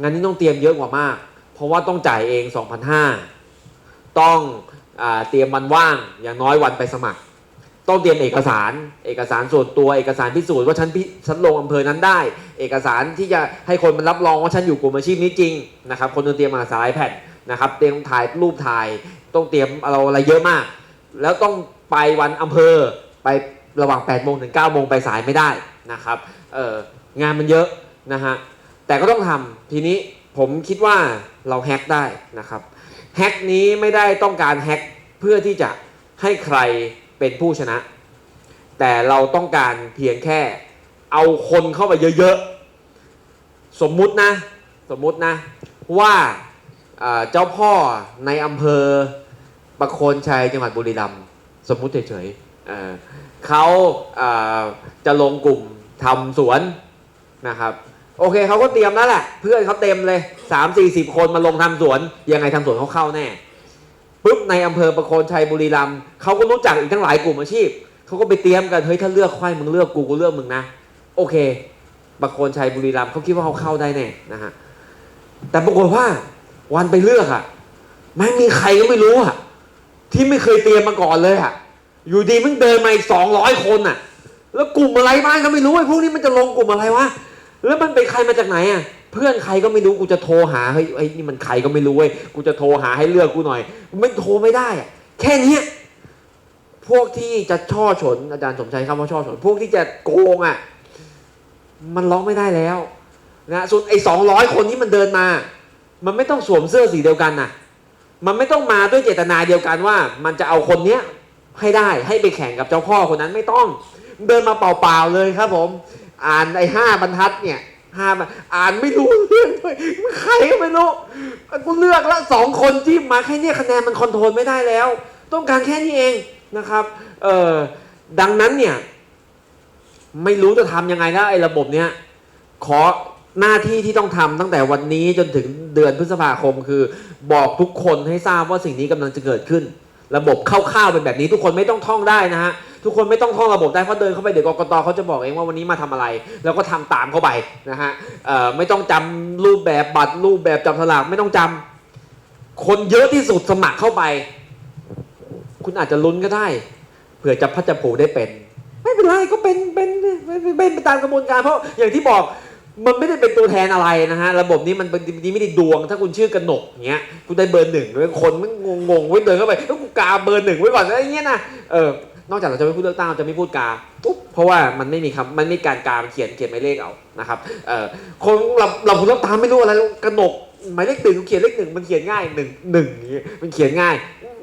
งานนี้ต้องเตรียมเยอะกว่ามาก เพราะว่าต้องจ่ายเอง 2,500 ต้องอาเตรียมวันว่างอย่างน้อยวันไปสมัคร ต้องเตรียมเอกสาร เอกสารส่วนตัวเอกสารพิสูจน์ว่าฉันพิฉันลงอำเภอนั้นได้ เอกสารที่จะให้คนมันรับรองว่าฉันอยู่กลุ่มอาชีพนี้จริงนะครับ คนต้องเตรียมมาสายแผ่นนะครับ เตรียมถ่ายรูปถ่าย ต้องเตรียมอะไรอะไรเยอะมาก แล้วต้องไปวันอำเภอไประหว่าง8โมงถึง9โมงไปสายไม่ได้นะครับเอองานมันเยอะนะฮะ แต่ก็ต้องทำทีนี้ผมคิดว่าเราแฮ็กได้นะครับแฮ็กนี้ไม่ได้ต้องการแฮ็กเพื่อที่จะให้ใครเป็นผู้ชนะ แต่เราต้องการเพียงแค่เอาคนเข้าไปเยอะๆ สมมุตินะ สมมุตินะ ว่าเจ้าพ่อในอำเภอประโคนชัยจังหวัดบุรีรัมย์สมมุติเฉยๆเเขาอ่าจะลงกลุ่มทำสวนนะครับ โอเคเขาก็เตรียมแล้วแหละเพื่อนเขาเต็มเลยสามสี่สิบคนมาลงทำสวน ยังไงทำสวนเขาเข้าแน่ปุ๊บในอำเภอประโคนชัยบุรีรัมย์เขาก็รู้จักอีกทั้งหลายกลุ่มอาชีพเขาก็ไปเตรียมกันเฮ้ยถ้าเลือกควายมึงเลือกกูกูเลือกมึงนะ โอเคประโคนชัยบุรีรัมย์เขาคิดว่าเขาเข้าได้แน่นะฮะแต่ปรากฏว่าวันไปเลือกอะไม่มีใครก็ไม่รู้อะที่ไม่เคยเตรียมมาก่อนเลยอะอยู่ดีมึงเดินมาอีกสองร้อยคนอะแล้วกลุ่มอะไรบ้างก็ไม่รู้ไอ้พวกนี้มันจะลงกลุ่มอะไรวะ แล้วมันเป็นใครมาจากไหนอะ เพื่อนใครก็ไม่รู้กูจะโทรหาเฮ้ยไอ้นี่มันใครก็ไม่รู้เว้ยกูจะโทรหาให้เลือกกูหน่อยไม่โทรไม่ได้อะแค่นี้พวกที่จะช่อฉนอาจารย์สมชัยคำว่าช่อฉน พวกที่จะโกงอะ มันร้องไม่ได้แล้วนะส่วนไอ้สองร้อยคนที่มันเดินมา มันไม่ต้องสวมเสื้อสีเดียวกันน่ะ มันไม่ต้องมาด้วยเจตนาเดียวกันว่า มันจะเอาคนเนี้ยให้ได้ให้ไปแข่งกับเจ้าพ่อคนนั้นไม่ต้อง เดินมาเปล่าๆเลยครับผม อ่านไอ้ห้าบรรทัดเนี่ยห้าบรรอ่านไม่รู้เรื่องด้วยใครก็ไม่รู้กูเลือกล้วสองคนที่มมาแค่เนี้ยคะแนนมันคอนโทรลไม่ได้แล้ว ต้องการแค่นี้เองนะครับเออดังนั้นเนี่ยไม่รู้จะทำยังไงแล้วไอ้ระบบเนี้ยขอหน้าที่ที่ต้องทำตั้งแต่วันนี้จนถึงเดือนพฤษภาคมคือ บอกทุกคนให้ทราบว่าสิ่งนี้กำลังจะเกิดขึ้น ระบบคร่าวๆเป็นแบบนี้ทุกคนไม่ต้องท่องได้นะฮะ ทุกคนไม่ต้องท่องระบบได้เพราะเดินเข้าไปเดี๋ยวกกตเขาจะบอกเองว่าวันนี้มาทำอะไร แล้วก็ทำตามเข้าไปนะฮะไม่ต้องจำรูปแบบบัตรรูปแบบจับสลากไม่ต้องจำคนเยอะที่สุดสมัครเข้าไป คุณอาจจะลุ้นก็ได้เผื่อจะพัดจะผูได้เป็น ไม่เป็นไรก็เป็นเป็นเป็นไปตามกระบวนการเพราะอย่างที่บอกมันไม่ได้เป็นตัวแทนอะไรนะฮะ ระบบนี้มันนี้ไม่ได้ดวง ถ้าคุณชื่อกระหนกเงี้ยคุณได้เบอร์หนึ่งด้วยคนมันงงงๆไว้เดินเข้าไปแล้วกูกาเบอร์หนึ่งไว้ก่อนอะไรเงี้ยนะเออ นอกจากเราจะไม่พูดเลือกตั้งเราจะไม่พูดกาปุ๊บเพราะว่ามันไม่มีคำมันไม่มีการกามันเขียนเขียนหมายเลขเอานะครับเออคนเราเราพูดเลือกตั้งไม่รู้อะไรกระหนกหมายเลขหนึ่งเขียนเลขหนึ่งมันเขียนง่ายหนึ่งหนึ่งมันเขียนง่าย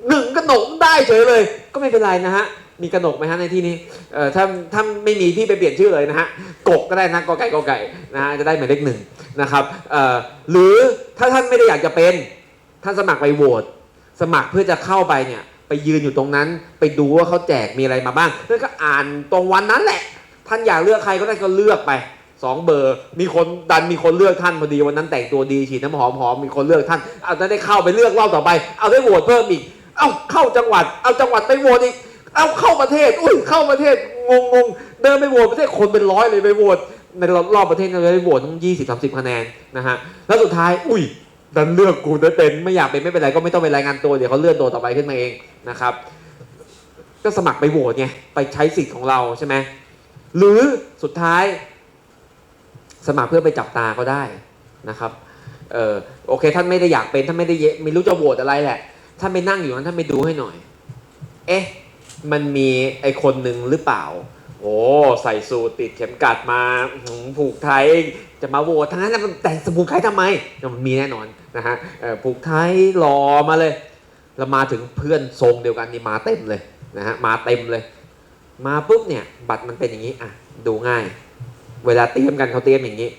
หนึ่งกระหนกได้เฉยเลย ก็ไม่เป็นไรนะฮะมีกระหนกไหมฮะในที่นี้เอ่อถ้าถ้าไม่มีพี่ไปเปลี่ยนชื่อเลยนะฮะกกก็ได้นะกอไก่กอไก่นะฮะจะได้หมายเลขหนึ่งนะครับเอ่อหรือถ้าท่านไม่ได้อยากจะเป็นท่านสมัครไปโหวตสมัครเพื่อจะเข้าไปเนี่ย ไปยืนอยู่ตรงนั้น ไปดูว่าเขาแจกมีอะไรมาบ้างแล้วก็อ่านตรงวันนั้นแหละ ท่านอยากเลือกใครก็ได้ก็เลือกไปสองเบอร์ มีคนดันมีคนเลือกท่านพอดีวันนั้นแต่งตัวดีฉีดน้ำหอมหอมมีคนเลือกท่านเอาได้เข้าไปเลือกรอบต่อไป เอาได้โหวตเพิ่มอีก เอาเข้าจังหวัด เอาจังหวัดไปโหวตอีก เอาเข้าประเทศ อุ้ยเข้าประเทศงงงๆเดินไปโหวตประเทศคนเป็นร้อยเลยไปโหวตในรอบประเทศเราได้โหวตต้องยี่สิบสามสิบคะแนนนะฮะแล้วสุดท้ายอุ้ย ดันเลือกกูได้เป็นไม่อยากเป็นไม่เป็นไรก็ไม่ต้องไปรายงานตัวเดี๋ยวเขาเลื่อนตัวต่อไปขึ้นมาเองนะครับ ก็สมัครไปโหวตไงไปใช้สิทธิ์ของเราใช่ไหมหรือสุดท้าย สมัครเพื่อไปจับตาก็ได้นะครับเออโอเค ท่านไม่ได้อยากเป็นท่านไม่ได้เยไม่รู้จะโหวตอะไรแหละท่านไปนั่งอยู่นั้นท่านไปดูให้หน่อย เอ๊ะ มันมีไอคนหนึ่งหรือเปล่า โอ้ใส่สูทติดเข็มกัดมาผูกไทยจะมาโหวตทั้งนั้นแต่สผูกไทยทำไมมันมีแน่นอนนะฮะผูกไทยรอมาเลยแล้วมาถึงเพื่อนทรงเดียวกันนี่มาเต็มเลยนะฮะมาเต็มเลย มาปุ๊บเนี่ยบัตรมันเป็นอย่างนี้อะดูง่าย เวลาเตรียมกันเขาเตรียมอย่างนี้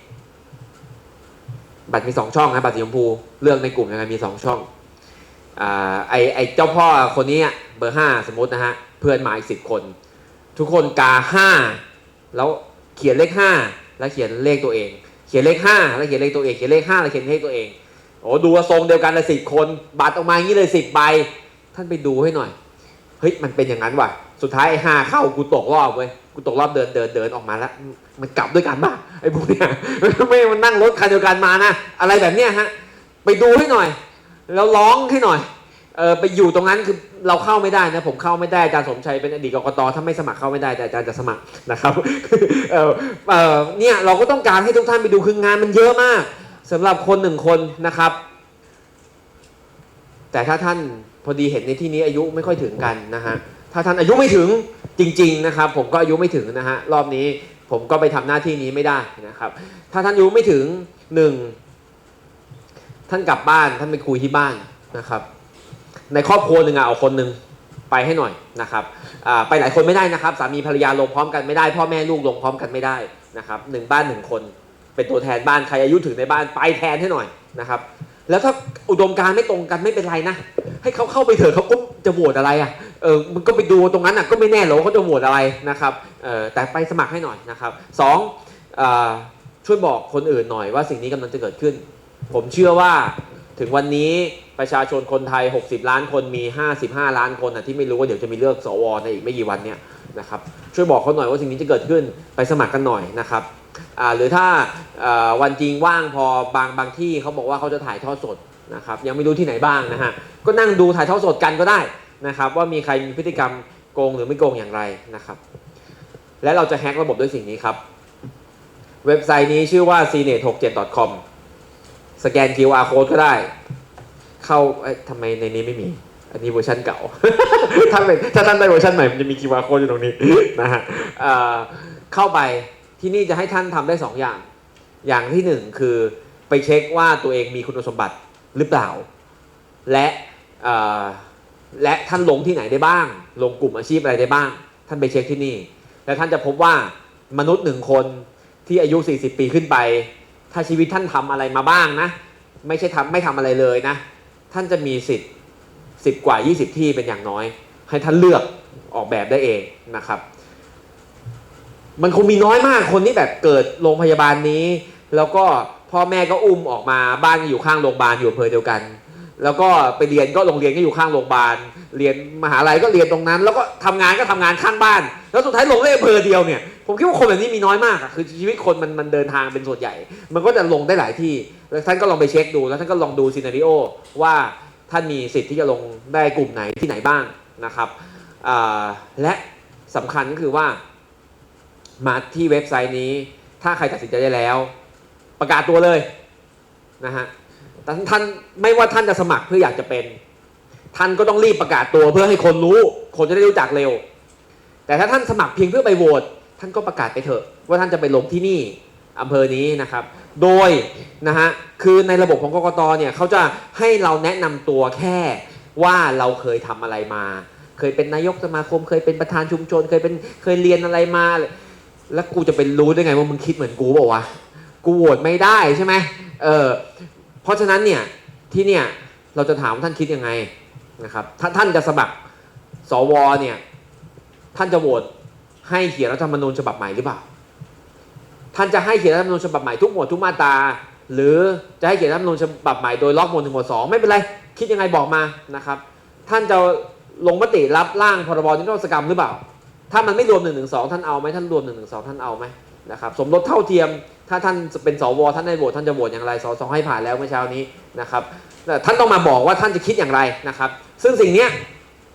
บัตรมีสองช่องนะบัตรสีชมพูเลือกในกลุ่มยังไงมีสองช่องอ่าไอไอเจ้าพ่อคนนี้เบอร์ห้าสมมตินะฮะเพื่อนมาอีกสิบคน ทุกคนกาห้าแล้วเขียนเลขห้าแล้วเขียนเลขตัวเอง เขียนเลขห้าแล้วเขียนเลขตัวเองเขียนเลขห้าแล้วเขียนเลขตัวเองโอ้ดูทรงเดียวกันเลยสิบคนบัตรออกมาอย่างนี้เลยสิบใบ ท่านไปดูให้หน่อยเฮ้ยมันเป็นอย่างนั้นว่ะสุดท้ายไอ้ห้าเข้ากูตกรอบเว้ยกูตกรอบเดินเดินเดินออกมาแล้ว มันกลับด้วยกันป่ะไอ้พวกเนี้ยไม่มันนั่งรถคันเดียวกันมานะอะไรแบบเนี้ยฮะ ไปดูให้หน่อย แล้วร้องให้หน่อย เออไปอยู่ตรงนั้นคือเราเข้าไม่ได้นะผมเข้าไม่ได้อาจารย์สมชัยเป็นอดีตกกตถ้าไม่สมัครเข้าไม่ได้แต่อาจารย์จะสมัครนะครับเออเออเนี่ยเราก็ต้องการให้ทุกท่านไปดูคืองานมันเยอะมากสำหรับคนหนึ่งคนนะครับ แต่ถ้าท่านพอดีเห็นในที่นี้อายุไม่ค่อยถึงกันนะฮะถ้าท่านอายุไม่ถึงจริง ๆนะครับ ผมก็อายุไม่ถึงนะฮะรอบนี้ผมก็ไปทำหน้าที่นี้ไม่ได้นะครับ ถ้าท่านอายุไม่ถึงหนึ่งท่านกลับบ้านท่านไปคุยที่บ้านนะครับ ในครอบครัวหนึ่งอะเอาคนหนึ่งไปให้หน่อยนะครับไปหลายคนไม่ได้นะครับสามีภรรยาลงพร้อมกันไม่ได้ พ่อแม่ลูกลงพร้อมกันไม่ได้นะครับหนึ่งบ้านหนึ่งคน เป็นตัวแทนบ้านใครอายุถึงในบ้านไปแทนให้หน่อยนะครับแล้วถ้าอุดมการไม่ตรงกันไม่เป็นไรนะ ให้เขาเข้าไปเถอะเขาก็จะโหวตอะไรอะเออมันก็ไปดูตรงนั้นอะก็ไม่แน่หรอกว่าเขาจะโหวตอะไรนะครับเออแต่ไปสมัครให้หน่อยนะครับสองอช่วยบอกคนอื่นหน่อยว่าสิ่งนี้กำลังจะเกิดขึ้น ผมเชื่อว่าถึงวันนี้ ประชาชนคนไทย 60 ล้านคนมี 55 ล้านคนนะที่ไม่รู้ว่าเดี๋ยวจะมีเลือกสวในอีกไม่กี่วันเนี่ยนะครับช่วยบอกเขาหน่อยว่าสิ่งนี้จะเกิดขึ้นไปสมัครกันหน่อยนะครับหรือถ้าวันจริงว่างพอบางบางที่เขาบอกว่าเขาจะถ่ายทอดสดนะครับยังไม่รู้ที่ไหนบ้างนะฮะก็นั่งดูถ่ายทอดสดกันก็ได้นะครับว่ามีใครมีพฤติกรรมโกงหรือไม่โกงอย่างไรนะครับ และเราจะแฮกระบบด้วยสิ่งนี้ครับ เว็บไซต์นี้ชื่อว่า cnet67.com สแกน QR code ก็ได้ เข้าเอ้ยทำไมในนี้ไม่มี อันนี้เวอร์ชันเก่า ถ้าเป็นถ้าท่านได้เวอร์ชันใหม่มันจะมี QR code อยู่ตรงนี้ นะฮะเอ่อเข้าไปที่นี่จะให้ท่านทำได้ 2 อย่าง อย่างที่ 1 คือไปเช็คว่าตัวเองมีคุณสมบัติหรือเปล่า และเอ่อและท่านลงที่ไหนได้บ้าง ลงกลุ่มอาชีพอะไรได้บ้าง ท่านไปเช็คที่นี่ แล้วท่านจะพบว่ามนุษย์หนึ่งคนที่อายุ 40 ปีขึ้นไป ถ้าชีวิตท่านทำอะไรมาบ้างนะ ไม่ใช่ทำไม่ทำอะไรเลยนะ ท่านจะมีสิทธิ์สิบกว่า 20 ที่เป็นอย่างน้อย ให้ท่านเลือกออกแบบได้เองนะครับ มันคงมีน้อยมากคนที่แบบเกิดโรงพยาบาลนี้ แล้วก็พ่อแม่ก็อุ้มออกมาบ้านอยู่ข้างโรงพยาบาลอยู่อำเภอเดียวกัน แล้วก็ไปเรียนก็โรงเรียนก็อยู่ข้างโรงพยาบาล เรียนมหาลัยก็เรียนตรงนั้น แล้วก็ทำงานก็ทำงานข้างบ้าน แล้วสุดท้ายลงได้อำเภอเดียวเนี่ย ผมคิดว่าคนแบบนี้มีน้อยมากอะคือชีวิตคนมันมันเดินทางเป็นส่วนใหญ่ มันก็จะลงได้หลายที่ แล้วท่านก็ลองไปเช็คดู แล้วท่านก็ลองดูซีนารีโอว่าท่านมีสิทธิ์ที่จะลงได้กลุ่มไหนที่ไหนบ้างนะครับ และสำคัญก็คือว่ามาที่เว็บไซต์นี้ ถ้าใครตัดสินใจได้แล้ว ประกาศตัวเลยนะฮะ แต่ท่านไม่ว่าท่านจะสมัครเพื่ออยากจะเป็น ท่านก็ต้องรีบประกาศตัวเพื่อให้คนรู้ คนจะได้รู้จักเร็ว แต่ถ้าท่านสมัครเพียงเพื่อไปโหวตท่านก็ประกาศไปเถอะ ว่าท่านจะไปลงที่นี่อำเภอนี้นะครับ โดยนะฮะคือในระบบของกกตเนี่ยเขาจะให้เราแนะนำตัวแค่ว่าเราเคยทำอะไรมา เคยเป็นนายกสมาคม เคยเป็นประธานชุมชน เคยเป็นเคยเรียนอะไรมา แล้วกูจะเป็นรู้ได้ไงว่ามึงคิดเหมือนกูเปล่าวะกูโหวตไม่ได้ใช่ไหมเออ เพราะฉะนั้นเนี่ยที่เนี่ยเราจะถามท่านคิดยังไงนะครับถ้าท่านจะสมัครสวเนี่ยท่านจะโหวตให้เขียนรัฐธรรมนูญฉบับใหม่หรือเปล่า ท่านจะให้เขียนรัฐธรรมนูญฉบับใหม่ทุกหมวดทุกมาตราหรือจะให้เขียนรัฐธรรมนูญฉบับใหม่โดยล็อกหมวดหนึ่งหมวดสองไม่เป็นไร คิดยังไงบอกมานะครับ ท่านจะลงมติรับร่างพรบนิรโทษกรรมหรือเปล่า ถ้ามันไม่รวม1นึท่านเอาไหมท่านรวม1นึท่านเอาไหม นะครับสมรสเท่าเทียมถ้าท่านเป็นสวท่านได้โหวตท่านจะโหวตอย่างไรสสให้ผ่านแล้วเมื่อเช้านี้นะครับแต่ท่านต้องมาบอกว่าท่านจะคิดอย่างไรนะครับ ซึ่งสิ่งเนี้ย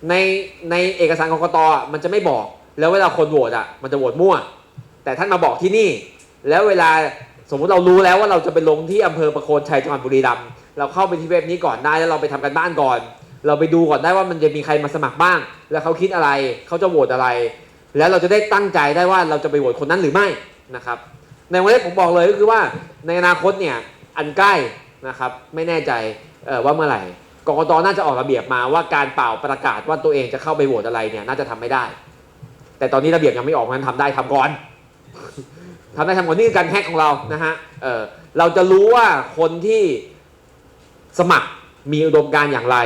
ในในเอกสารกกตมันจะไม่บอก แล้วเวลาคนโหวตอะมันจะโหวตมั่ว แต่ท่านมาบอกที่นี่ แล้วเวลาสมมุติเรารู้แล้วว่าเราจะไปลงที่อำเภอประโคนชัยจังหวัดบุรีรัมย์เราเข้าไปที่เว็บนี้ก่อนได้แล้วเราไปทำกันบ้านก่อน เราไปดูก่อนได้ว่ามันจะมีใครมาสมัครบ้าง แล้วเขาคิดอะไรเขาจะโหวตอะไร แล้วเราจะได้ตั้งใจได้ว่าเราจะไปโหวตคนนั้นหรือไม่ นะครับ ในวันนี้ผมบอกเลยก็คือว่าในอนาคตเนี่ยอันใกล้นะครับไม่แน่ใจว่าเมื่อไหร่กรกตน่าจะออกระเบียบมาว่าการเป่าประกาศว่าตัวเองจะเข้าไปโหวตอะไรเนี่ยน่าจะทำไม่ได้ แต่ตอนนี้ระเบียบยังไม่ออกมันทำได้ทำก่อนทำได้ทำก่อนนี่คือการแฮกของเรานะฮะเออเราจะรู้ว่าคนที่สมัครมีอุดมการณ์อย่างไร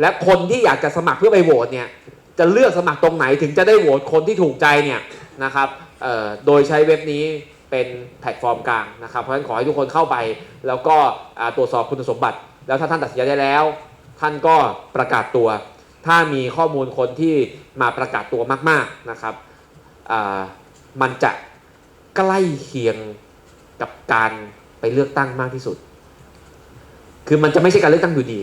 และคนที่อยากจะสมัครเพื่อไปโหวตเนี่ยจะเลือกสมัครตรงไหนถึงจะได้โหวตคนที่ถูกใจเนี่ยนะครับ โดยใช้เว็บนี้เป็นแพลตฟอร์มกลางนะครับ เพราะฉะนั้นขอให้ทุกคนเข้าไป แล้วก็ตรวจสอบคุณสมบัติ แล้วถ้าท่านตัดสินใจได้แล้ว ท่านก็ประกาศตัว ถ้ามีข้อมูลคนที่มาประกาศตัวมาก ๆนะครับมันจะใกล้เคียงกับการไปเลือกตั้งมากที่สุด คือมันจะไม่ใช่การเลือกตั้งอยู่ดี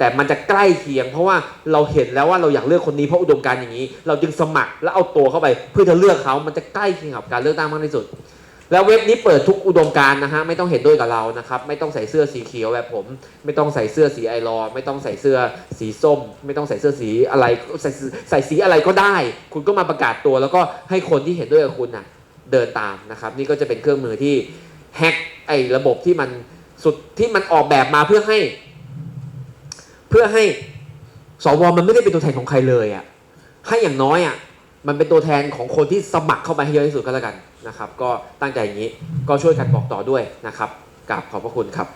แต่มันจะใกล้เคียง เพราะว่าเราเห็นแล้วว่าเราอยากเลือกคนนี้เพราะอุดมการณ์อย่างนี้ เราจึงสมัครแล้วเอาตัวเข้าไป เพื่อจะเลือกเขามันจะใกล้เคียงกับการเลือกตั้งมากที่สุด แล้วเว็บนี้เปิดทุกอุดมการณ์นะฮะไม่ต้องเห็นด้วยกับเรานะครับไม่ต้องใส่เสื้อสีเขียวแบบผม ไม่ต้องใส่เสื้อสีไอรอไม่ต้องใส่เสื้อสีส้ม ไม่ต้องใส่เสื้อสีอะไรใส่ใส่สีอะไรก็ได้ คุณก็มาประกาศตัว แล้วก็ให้คนที่เห็นด้วยกับคุณน่ะเดินตามนะครับนี่ก็จะเป็นเครื่องมือที่แฮกไอ้ระบบที่มันสุดที่มันออกแบบมาเพื่อให้ เพื่อให้สวมันไม่ได้เป็นตัวแทนของใครเลยอะ่ะให้อย่างน้อยอะ่ะมันเป็นตัวแทนของคนที่สมัครเข้าไปให้เยอะที่สุดก็แล้วกันนะครับ ก็ตั้งใจอย่างนี้ก็ช่วยกันบอกต่อด้วยนะครับกราบขอบพระคุณครับ